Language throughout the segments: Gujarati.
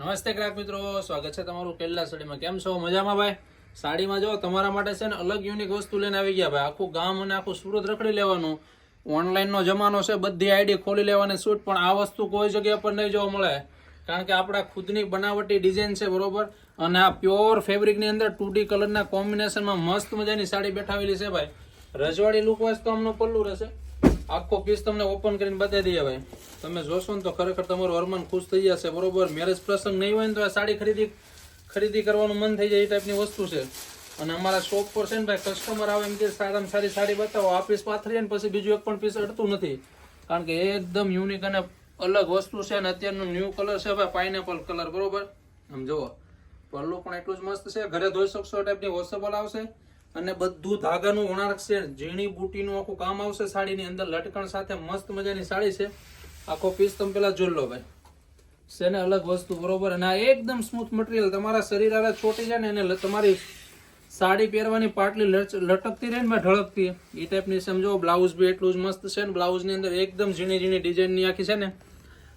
નમસ્તે ગ્રાહક મિત્રો, સ્વાગત છે તમારું કેરલા સાડીમાં. કેમ છો? મજામાં ભાઈ? સાડીમાં જો તમારા માટે છે ને અલગ યુનિક વસ્તુ લઈને આવી ગયા ભાઈ. આખું ગામ અને આખું સુરત રખડી લેવાનું. ઓનલાઈનનો જમાનો છે, બધી આઈડી ખોલી લેવાની છૂટ પણ આ વસ્તુ કોઈ જગ્યા પર નહીં જોવા મળે. કારણ કે આપણા ખુદની બનાવટી ડિઝાઇન છે, બરોબર? અને આ પ્યોર ફેબ્રિકની અંદર ટુ ડી કલરના કોમ્બિનેશનમાં મસ્ત મજાની સાડી બેઠાવેલી છે ભાઈ. રજવાડી લુક વાઇઝ તો અમનું પલ્લું રહેશે. આખો પીસ તમને ઓપન કરીને બતાવી દઈએ ભાઈ. તમે જોશો ને તો ખરેખર તમારું હરમાન ખુશ થઈ જશે, બરોબર? મેરેજ પ્રસંગ નહીં હોય ને તો આ સાડી ખરીદી ખરીદી કરવાનું મન થઈ જાય એ ટાઈપની વસ્તુ છે. અને અમારા શોપ પર છે ને ભાઈ કસ્ટમર આવે એમ કે સારામાં સારી સાડી બતાવો. આ પીસ પાથરીએ ને પછી બીજું એક પણ પીસ અડતું નથી. કારણ કે એકદમ યુનિક અને અલગ વસ્તુ છે અને અત્યારનો ન્યૂ કલર છે ભાઈ પાઇનેપલ કલર બરોબર? આમ જુઓ. પલ્લું પણ એટલું જ મસ્ત છે. ઘરે ધોઈ શકશો ટાઈપની વોશેબલ આવશે. અને બધું ધાગાનું વણાક છે. ઝીણી બુટીનું આખું કામ આવશે સાડીની અંદર. લટકણ સાથે મસ્ત મજાની સાડી છે. આખો પીસ તમે પેલા જોઈ લો ભાઈ. છે ને અલગ વસ્તુ, બરોબર? અને આ એકદમ સ્મૂથ મટીરિયલ તમારા શરીર આરે ચોટી જાય ને એને તમારી સાડી પહેરવાની પાટલી લટકતી રહે ને ઢળકતી. એ ટાઈપની સમજો બ્લાઉઝ બી એટલું જ મસ્ત છે ને. બ્લાઉઝની અંદર એકદમ ઝીણી ઝીણી ડિઝાઇનની આખી છે ને.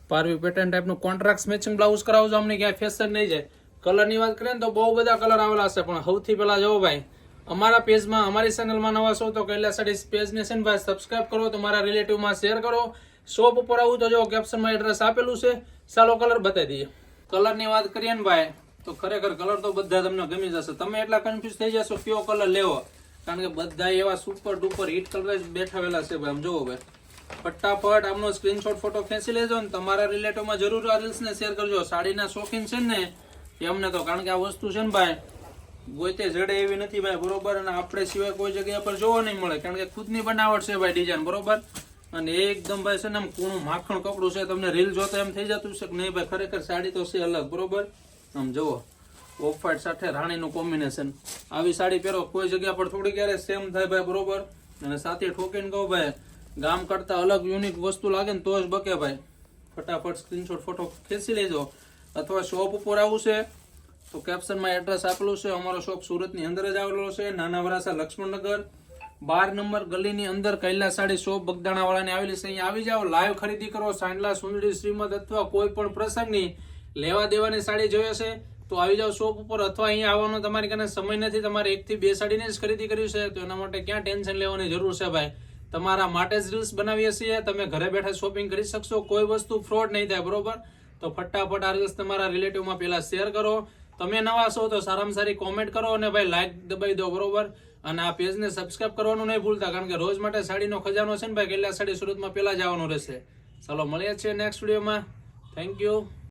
પારવી પેટર્ન ટાઈપનું કોન્ટ્રાક્ટ મેચિંગ બ્લાઉઝ કરાવજો અમને ક્યાંય ફેશન નહીં જાય. કલરની વાત કરીએ ને તો બહુ બધા કલર આવેલા છે પણ સૌથી પહેલાં જવો ભાઈ. અમારા પેજમાં, અમારી ચેનલમાં નવા છો તો કૈલાસ સાડી પેજને છે ને ભાઈ સબસ્ક્રાઈબ કરો, તમારા રિલેટિવમાં શેર કરો. શોપ ઉપર આવું તો જો કેપ્શનમાં એડ્રેસ આપેલું છે ચાલો કલર બતાવી દઈએ. કલરની વાત કરીએ ને ભાઈ, તો ખરેખર કલર તો બધા તમને ગમી જશે. તમે એટલા કન્ફ્યુઝ થઈ જશો, કયો કલર લેવો? કારણ કે બધા એવા સુપર ડુપર હિટ કલર જ બેઠાવેલા છે ભાઈ, આમ જોવો ભાઈ. ફટાફટ આમનો સ્ક્રીનશોટ ફોટો ખેંચી લેજો ને તમારા રિલેટિવમાં જરૂર આ રીલ્સને શેર કરજો. સાડીના શોખીન છે ને એમને તો, કારણ કે આ વસ્તુ છે ને ભાઈ ગોતે જડે એવી નથી ભાઈ, બરોબર? અને આપણે સિવાય કોઈ જગ્યા પર જોવા નહીં મળે, કારણ કે ખુદની બનાવટ છે ભાઈ ડિઝાઇન બરોબર? અને એકદમ ભાઈ છે ને આમ કૂણું માખણ કપડું છે, તમને રીલ જોતા એમ થઈ જતું છે કે નહીં ભાઈ, ખરેખર સાડી તો છે અલગ, બરોબર? આમ જુઓ ઓફ વાઇટ સાથે રાણીનું કોમ્બિનેશન આવી સાડી પહેરો, કોઈ જગ્યા પર થોડી ક્યારે સેમ થાય ભાઈ, બરોબર? અને સાથે ઠોકીને કહું ભાઈ, ગામ કરતા અલગ યુનિક વસ્તુ લાગે ને તો જ બકે ભાઈ. ફટાફટ સ્ક્રીનશોટ ફોટો ખેંચી લેજો. અથવા શોપ ઉપર આવું છે તો કેપ્શનમાં એડ્રેસ આપેલું છે. અમારો શોપ સુરતની અંદર જ આવેલો છે. નાના વરાસા લક્ષ્મણનગર. બાર નંબર ગલીની અંદર કૈલાસ સાડી શોપ બગદાણાવાળાની આવેલી છે. અહીંયા આવી જાઓ લાઈવ ખરીદી કરો. સાંડલા સુંદડી શ્રીમદ અથવા કોઈ પણ પ્રસંગની લેવા દેવાની સાડી જોઈએ છે. તો આવી જાઓ શોપ ઉપર અથવા અહીંયા આવવાનો તમારી કને સમય નથી. તમારે એકથી બે સાડીની જ ખરીદી કરી છે. તો એના માટે ક્યાં ટેન્શન લેવાની જરૂર છે ભાઈ? તમારા માટે જ રીલ્સ બનાવીએ છીએ. તમે ઘરે બેઠા શોપિંગ કરી શકશો. કોઈ વસ્તુ ફ્રોડ નહીં થાય, બરોબર? તો ફટાફટ આ રીલ્સ તમારા રિલેટિવમાં પહેલાં શેર કરો. તમે નવા છો તો સારામાં સારી કોમેન્ટ કરો અને ભાઈ લાઈક દબાઈ દો બરોબર. અને આ પેજને સબસ્ક્રાઇબ કરવાનું નહીં ભૂલતા, કારણ કે રોજ માટે સાડીનો ખજાનો છે ને ભાઈ, કેટલા સાડી સુરતમાં પહેલાં જવાનું રહેશે. ચાલો મળીએ છીએ નેક્સ્ટ વિડીયોમાં થેન્ક યુ